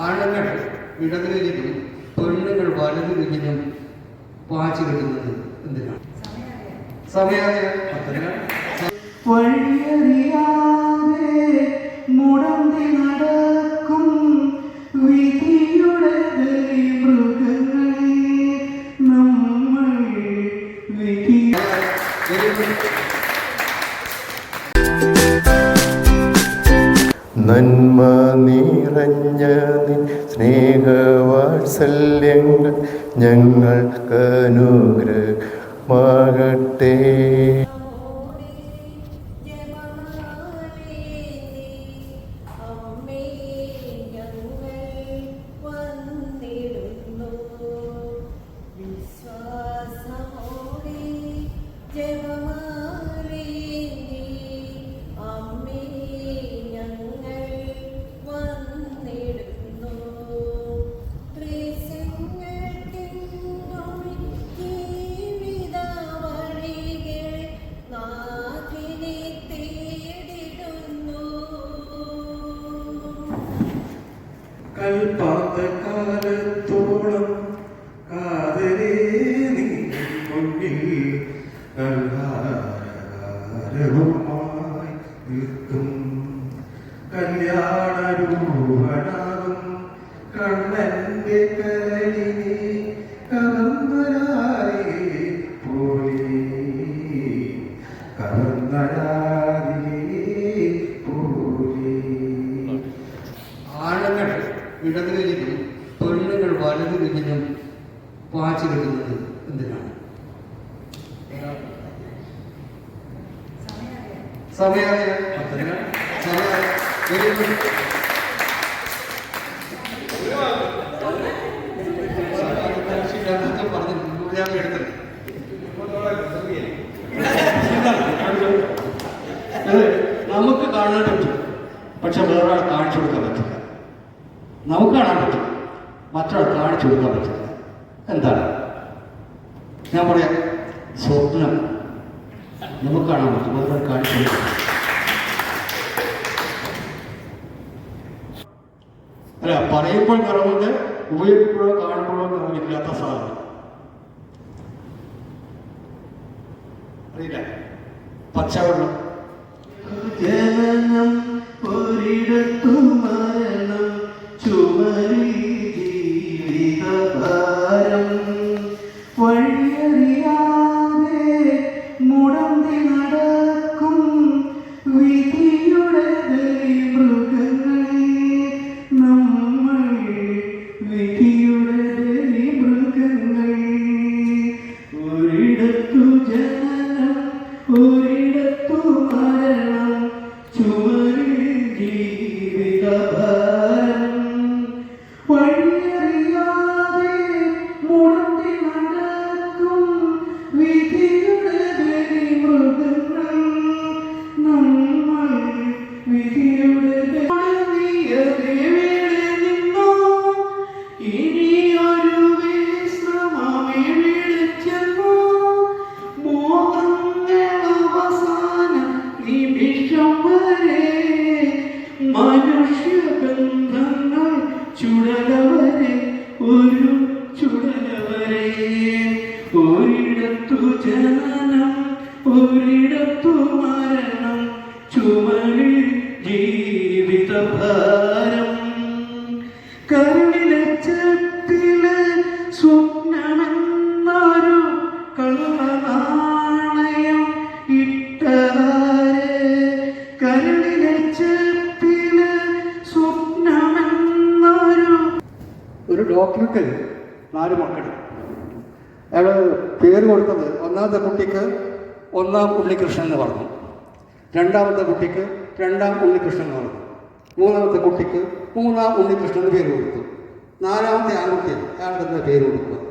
ആണുങ്ങൾ ഇടത് പെണ്ണുങ്ങൾ വലത് കൈയിലും പാച്ചു കിട്ടുന്നത് എന്തിനാണ്? വഴിയറിയാതെ മുടന്തി നടക്കും വിധിയുടെ മൃഗങ്ങളെ നമ്മൾ വിധി നന്മ നിറഞ്ഞ നിൻ സ്നേഹവാത്സല്യങ്ങൾ ഞങ്ങൾക്കനുഗ്രഹമാകട്ടെ. സമയം പറഞ്ഞു ഞാൻ എടുത്തത് അത് നമുക്ക് കാണാൻ പറ്റും. പക്ഷെ വേറൊരാൾ കാണിച്ചു കൊടുക്കാൻ പറ്റില്ല. നമുക്ക് കാണാൻ പറ്റും. മറ്റൊരാൾ കാണിച്ചു കൊടുക്കാൻ പറ്റില്ല. എന്താണ്? ഞാൻ പറയാം സ്വപ്നം. നമുക്ക് കാണാൻ പറ്റും. അതുപോലെ കാണിച്ചു അല്ല പറയുമ്പോൾ നിറവുണ്ട് ഉപയോഗിക്കുമ്പോഴോ കാണുമ്പോഴോ നിറവില്ലാത്ത സാധനം. അറിയില്ല. പച്ചവെള്ളം. ജനനം ഒരു ഡോക്ടർക്ക് നാല് മക്കൾ. അയാൾ പേര് കൊടുത്തത് ഒന്നാമത്തെ കുട്ടിക്ക് ഒന്നാം ഉണ്ണികൃഷ്ണൻ എന്ന് പറഞ്ഞു. രണ്ടാമത്തെ കുട്ടിക്ക് രണ്ടാം ഉണ്ണികൃഷ്ണൻ എന്ന് പറഞ്ഞു. മൂന്നാമത്തെ കുട്ടിക്ക് മൂന്നാം ഉണ്ണികൃഷ്ണൻ എന്ന് പേര് കൊടുത്തു. നാലാമത്തെ ആൺകുട്ടി അയാളുടെ തന്നെ പേര് കൊടുക്കുക.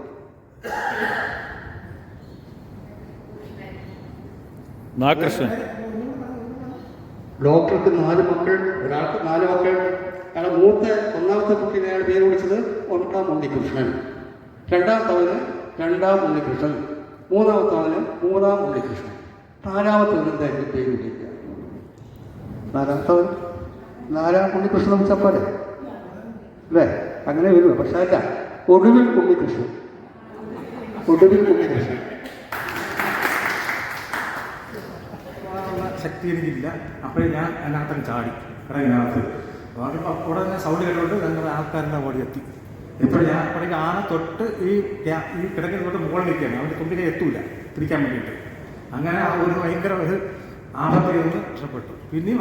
ഡോക്ടർക്ക് നാല് മക്കൾ ഒരാൾക്ക് നാല് മക്കൾ. അയാൾ മൂത്ത ഒന്നാമത്തെ കുട്ടീനെ അയാൾ പേര് വിളിച്ചത് ഒന്നാം ഉണ്ണികൃഷ്ണൻ. രണ്ടാമത്തവന് രണ്ടാം ഉണ്ണികൃഷ്ണൻ. മൂന്നാമത്തവന് മൂന്നാം ഉണ്ണികൃഷ്ണൻ. നാലാമത്തവന് എന്തായാലും പേര് വിളിക്കുക? നാലാമത്തവൻ നാലാം ഉണ്ണികൃഷ്ണൻ വിളിച്ചപ്പോലെ അല്ലേ? അങ്ങനെ വരുമോ? പക്ഷെ അല്ല ഒടുവിൽ ഉണ്ണികൃഷ്ണൻ. ഒടുവിൽ ഉണ്ണികൃഷ്ണൻ. ശക്തി എനിക്കില്ല അപ്പോഴേ ഞാൻ അതിനകത്തൊക്കെ ചാടി. കടകിനകത്ത് അപ്പോൾ ഉടനെ സൗണ്ട് കേട്ടോണ്ട് ഞങ്ങളുടെ ആൾക്കാരുടെ ഓടി എത്തി. ഇപ്പോൾ ഞാൻ അപ്പോഴേക്ക് ആന തൊട്ട് ഈ ഈ കിടക്കുന്ന തൊട്ട് മുകളിലേക്കാണ് അവന്റെ തുമ്പിനെ എത്തൂല പിടിക്കാൻ വേണ്ടിയിട്ട്. അങ്ങനെ ഒരു ഭയങ്കര ഒരു ആപത്തിൽ നിന്ന് രക്ഷപ്പെട്ടു. പിന്നെയും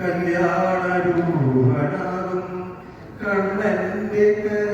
കല്യാണ മുന്നിൽ കൽഹാരവുമായി നിൽക്കും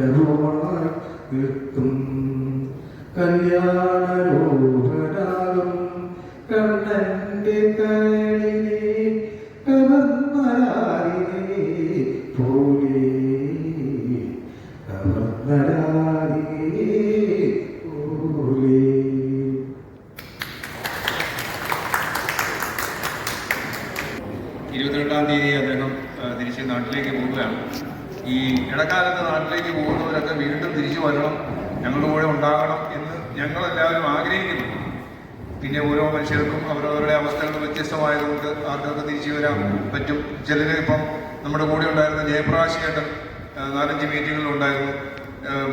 de ഈ ഇടക്കാലത്ത് നാട്ടിലേക്ക് പോകുന്നവരൊക്കെ വീണ്ടും തിരിച്ചു വരണം ഞങ്ങളുടെ കൂടെ ഉണ്ടാകണം എന്ന് ഞങ്ങളെല്ലാവരും ആഗ്രഹിക്കുന്നു. പിന്നെ ഓരോ മനുഷ്യർക്കും അവരവരുടെ അവസ്ഥകൾ വ്യത്യസ്തമായതുകൊണ്ട് ആർക്കൊക്കെ തിരിച്ചു വരാൻ പറ്റും. ചിലർ ഇപ്പം നമ്മുടെ കൂടെ ഉണ്ടായിരുന്ന ജയപ്രകാശ് ചേട്ടൻ നാലഞ്ച് മീറ്റിങ്ങുകൾ ഉണ്ടായിരുന്നു.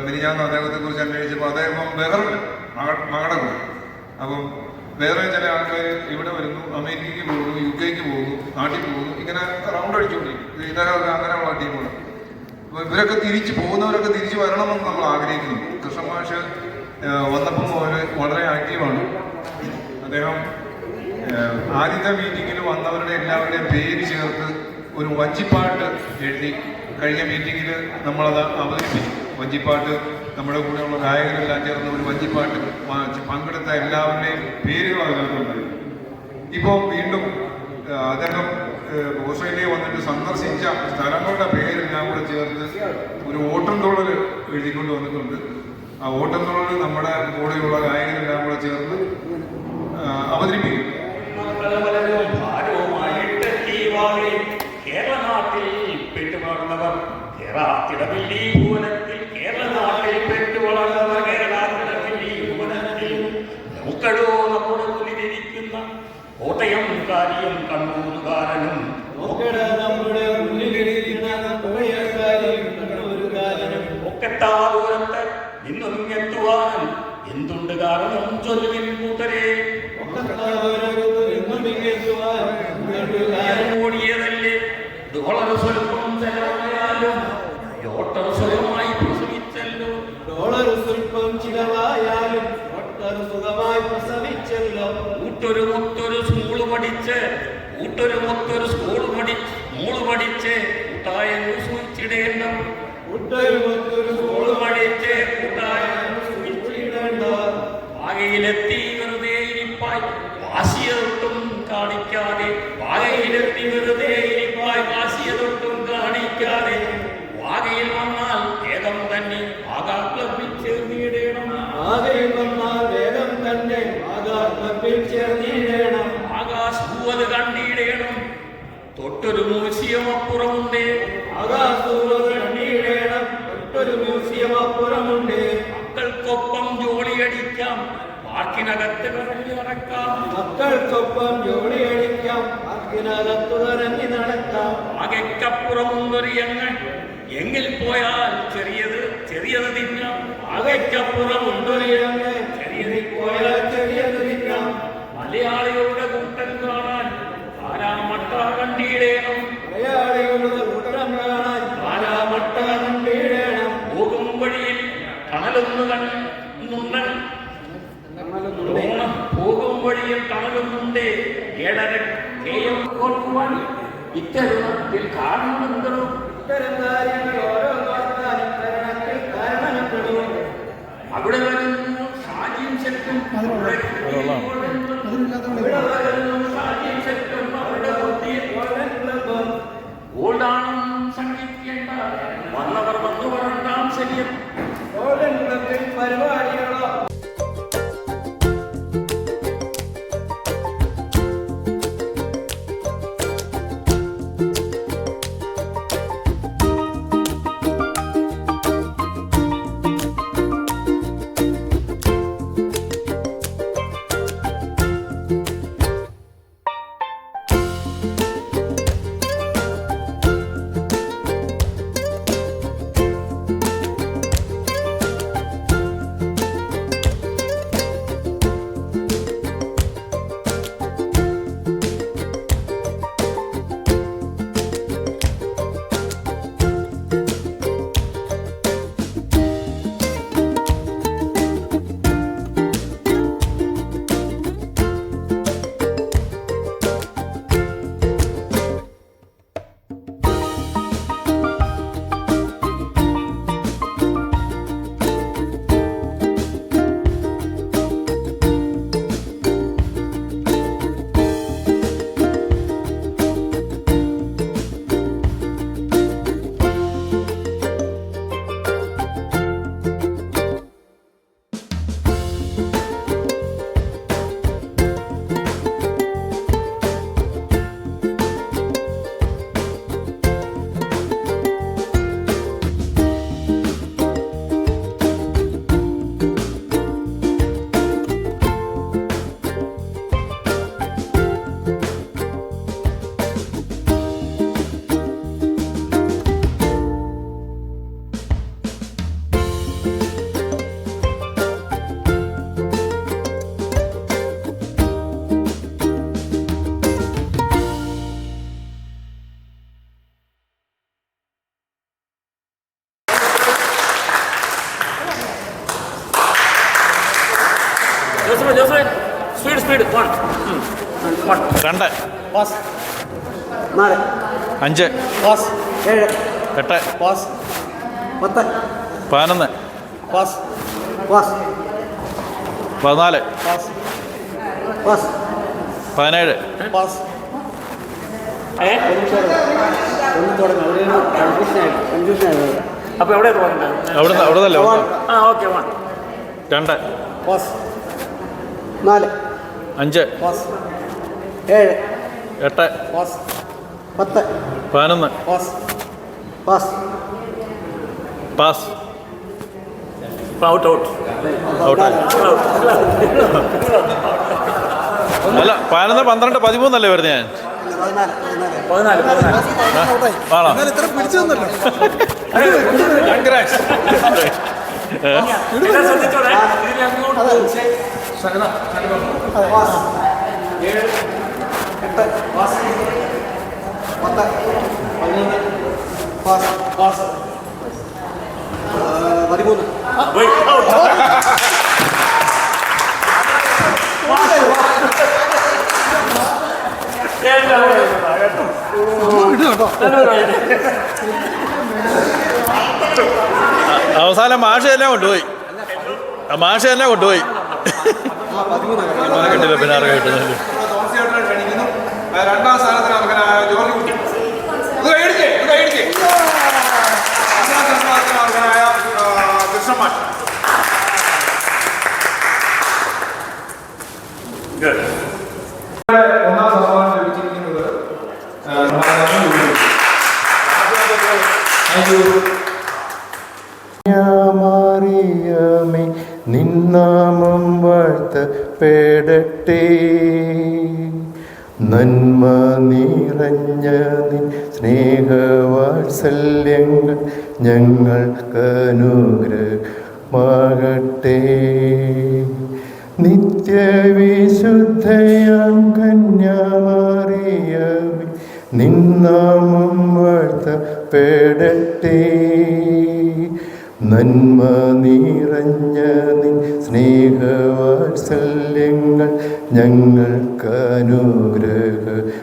മിനിഞ്ഞാന്ന് അദ്ദേഹത്തെക്കുറിച്ച് അന്വേഷിച്ചപ്പോൾ അദ്ദേഹം ബഹറിൽ മകളുടെ കൂടെ അപ്പം വേറെ ചില ആൾക്കാർ ഇവിടെ വരുന്നു അമേരിക്കയ്ക്ക് പോകുന്നു യു കെക്ക് പോകുന്നു നാട്ടിൽ പോകുന്നു ഇങ്ങനെ റൗണ്ട് അടിച്ചുകൊണ്ടിരിക്കും ഇതൊക്കെ അങ്ങനെയുള്ള ടീമുകൾ ഇവരൊക്കെ തിരിച്ചു പോകുന്നവരൊക്കെ തിരിച്ചു വരണമെന്ന് നമ്മൾ ആഗ്രഹിക്കുന്നു. കൃഷ്ണ മാഷ് വന്നപ്പം വളരെ വളരെ ആക്റ്റീവാണ് അദ്ദേഹം ആദ്യത്തെ മീറ്റിങ്ങിൽ വന്നവരുടെ എല്ലാവരുടെയും പേര് ചേർത്ത് ഒരു വഞ്ചിപ്പാട്ട് എഴുതി. കഴിഞ്ഞ മീറ്റിങ്ങിൽ നമ്മളത് അവതരിപ്പിച്ചു. വഞ്ചിപ്പാട്ട് നമ്മുടെ കൂടെയുള്ള ഗായകരെല്ലാം ചേർന്ന് ഒരു വഞ്ചിപ്പാട്ട് പങ്കെടുത്ത എല്ലാവരുടെയും പേരുകൾ അതിനകത്തുണ്ടായിരുന്നു. ഇപ്പോൾ വീണ്ടും അദ്ദേഹം ഓസ്ട്രേലിയ വന്നിട്ട് സന്ദർശിച്ച സ്ഥലങ്ങളുടെ പേര് പേരെല്ലാം കൂടെ ചേർത്ത് ഒരു ഓട്ടംതുള്ളൽ എഴുതിക്കൊണ്ട് വന്നിട്ടുണ്ട്. ആ ഓട്ടംതുള്ളൽ നമ്മുടെ കൂടെയുള്ള ഗായകരെല്ലാം കൂടെ ചേർന്ന് അവതരിപ്പിക്കും. കേരളനാട്ടിൽ പെട്ടു വളർന്നവർ ഈ ഭുവനത്തിൽ കേരളനാട്ടിൽ പെട്ടുവളർന്നവർ കാര്യം കണ്ണൂരുകാരനും. നമ്മുടെ എത്തുവാൻ എന്തുണ്ട് കാരണം ചൊല്ലുവിൻ കൂട്ടരെ. ഓടിയതല്ലേ ഡോളർ സ്വല്പം ചെലവായാലും ഡോട്ടർ സ്വയമായി പ്രസവിച്ചല്ലോ. ഡോളർ ചിലവായാലും ഡോട്ടർ സുഖമായി പ്രസവിച്ചല്ലോ. മുട്ടൊരു സ്കൂൾ പഠിച്ച് കൂട്ടൊരു മൊത്തൊരു സ്കൂൾ പഠി മൂൾ പഠിച്ച് കൂട്ടായ സൂചിച്ചിടേണ്ട സ്കൂൾ പഠിച്ച് കൂട്ടായ സൂചിച്ചിടേണ്ട ആകയിലെത്തി വെറുതെ ഇരിപ്പായി. വാശിയൊട്ടും കാണിക്കാതെ ആകയിലെത്തി വെറുതെ മക്കൾക്കൊപ്പം ജോലിയടിക്കാം പാർക്കിനകത്തു ഇറങ്ങി നടക്കാം ആകെക്കപ്പുറമുണ്ടൊരു ഞങ്ങൾ എങ്കിൽ പോയാൽ ചെറിയത് ചെറിയത് തിന്നാം. ആകെക്കപ്പുറമുണ്ടൊരു ഞങ്ങൾ ചെറിയതിൽ പോയാൽ ചെറിയത് തിന്നാം. മലയാളികളുടെ കൂട്ടം കാണാൻ ആരാമട്ട കണ്ടിടേണം. മലയാളികളുടെ കൂട്ടം കാണാൻ ആരാമട്ട കണ്ടിടേണം. പോകും വഴിയിൽ കണലൊന്നു കണ്ണുണ്ട് ഓണം പോകും തണലൊന്നുണ്ട് ഏഴര കേയം ഓർക്കുവാൻ ഇത്തരുണത്തിൽ കാരണപ്പെടും അവിടെ വരുന്നു സാജീം ശക്തം അവിടെ വരുന്നു സാജീം ശക്തം അവരുടെ ഓടാണം സംഘിക്കേണ്ട വന്നവർ വന്നു പറഞ്ഞാം ശരിയം ഗോൾഡൻ അഞ്ച്. പാസ്. ഏഴ്. എട്ട്. പാസ്. പത്ത്. പതിനൊന്ന്. പാസ്. പാസ്. പതിനാല്. പാസ്. പാസ്. പതിനേഴ്. പാസ്. അപ്പോൾ എവിടെ അവിടെ അവിടെ. നിന്നല്ലേ ആ ഓക്കെ രണ്ട്. പാസ്. നാല്. അഞ്ച്. പാസ്. ഏഴ്. എട്ട്. പാസ്. പത്ത്. പതിനൊന്ന്. Pass pass pass out out out അല്ല പതിനൊന്ന് പന്ത്രണ്ട് പതിമൂന്നല്ലേ വരുന്നത് ഞാൻ? ആണോ? ഏഴ് എട്ട് പത്ത് പതിനൊന്ന് പാസ് പാസ്. പതിമൂന്ന്. അവസാനം മാഷ എല്ലാം കൊണ്ടുപോയി. മാഷയെല്ലാം കൊണ്ടുപോയി. കിട്ടില്ല പിന്നെ ആർക്കാ ആ, രണ്ടാം സ്ഥാനത്തിന് അർഹനായ ജോർജ് കുട്ടി. ഇത് കൈയടിച്ചേ ഇത് കൈയടിച്ചേ ഒന്നാം സ്ഥാനത്തിന് അർഹനായ ആ, കൃഷ്ണമാൻ ഇവിടെ ഒന്നാം സമ്മാനം ലഭിച്ചിരിക്കുന്നത് ആ, താങ്ക് യു മാറിയമേ നിന്നാമം വാഴ്ത്തപ്പെടട്ടെ. നന്മ നിറഞ്ഞ സ്നേഹവാത്സല്യങ്ങൾ ഞങ്ങൾക്കനുഗ്രഹമാകട്ടെ നിത്യവിശുദ്ധയാം കന്യാമറിയമേ നിന്നാമം വാഴ്ത്തപ്പെടട്ടെ. നന്മ നിറഞ്ഞ സ്നേഹവാത്സല്യങ്ങൾ ഞങ്ങൾക്ക് അനുഗ്രഹമാകട്ടെ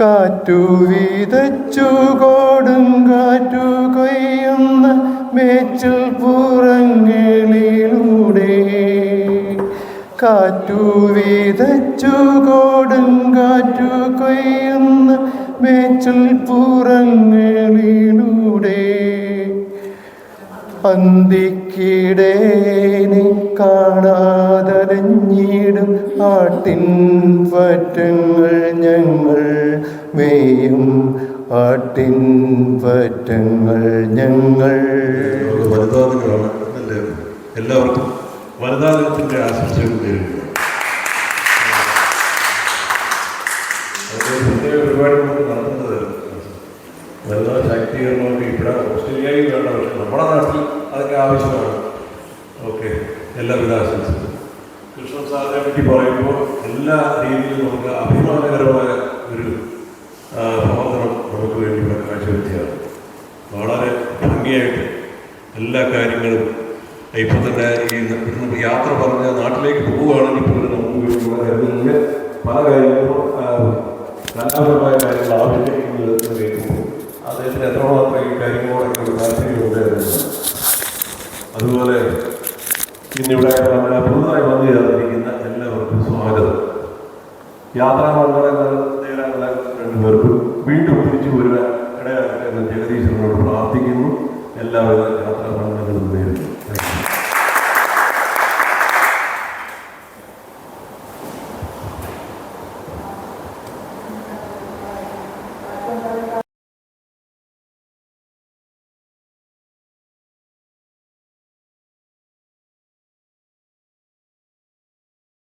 കാറ്റു വിതച്ചു കോടും കാറ്റു കൊയ്യുന്ന മേച്ചിൽ പുറങ്ങളിലൂടെ കാറ്റു വീതച്ചു കോടും കാറ്റു കൊയ്യുന്ന മേച്ചിൽ പുറങ്ങളിലൂടെ. പന്തിക്കിടെ കാണാതരഞ്ഞിടും ആട്ടിൻ പറ്റങ്ങൾ ഞങ്ങൾ മേയും. ആട്ടിൻ പറ്റങ്ങൾ ഞങ്ങൾ. എല്ലാവർക്കും വനിതാ ദിനത്തിന്റെ ആശംസകൾ നേരുന്നു. പ്രത്യേക പരിപാടി നടത്തുന്നത് വനിതാ ഇവിടെ ഓസ്ട്രേലിയയിൽ വേണ്ട പക്ഷേ നമ്മുടെ നാട്ടിൽ അതൊക്കെ ആവശ്യമാണ്. ഓക്കെ എല്ലാവിധ കൃഷ്ണൻ സാറിനെ പറ്റി പറയുമ്പോൾ എല്ലാ രീതിയിലും നമുക്ക് അഭിമാനകരമായ ഒരു പ്രവർത്തനം നമുക്ക് വേണ്ടി ഇവിടെ വളരെ ഭംഗിയായിട്ട് എല്ലാ കാര്യങ്ങളും ഇപ്പം തന്നെ ഈ യാത്ര പറഞ്ഞ നാട്ടിലേക്ക് പോവുകയാണെങ്കിൽ പോലും നമുക്ക് പല കാര്യങ്ങളും കലാപരമായ കാര്യങ്ങൾ ആവശ്യങ്ങൾ കേൾക്കുമ്പോൾ അദ്ദേഹത്തിന് എത്രമാത്രം ഈ കാര്യങ്ങളോടൊക്കെ ഒരു താല്പര്യമുണ്ടായിരുന്നു അതുപോലെ ഇന്നിവിടെ നമ്മുടെ പുതുതായി വന്നു ചേർന്നിരിക്കുന്ന എല്ലാവർക്കും സ്വാഗതം. യാത്രാ നേരാനുള്ള രണ്ടുപേർക്കും വീണ്ടും തിരിച്ചു വരുവാൻ ഇടയാക്കട്ടെ എന്ന് ജഗദീശ്വരനോട് പ്രാർത്ഥിക്കുന്നു. എല്ലാവരും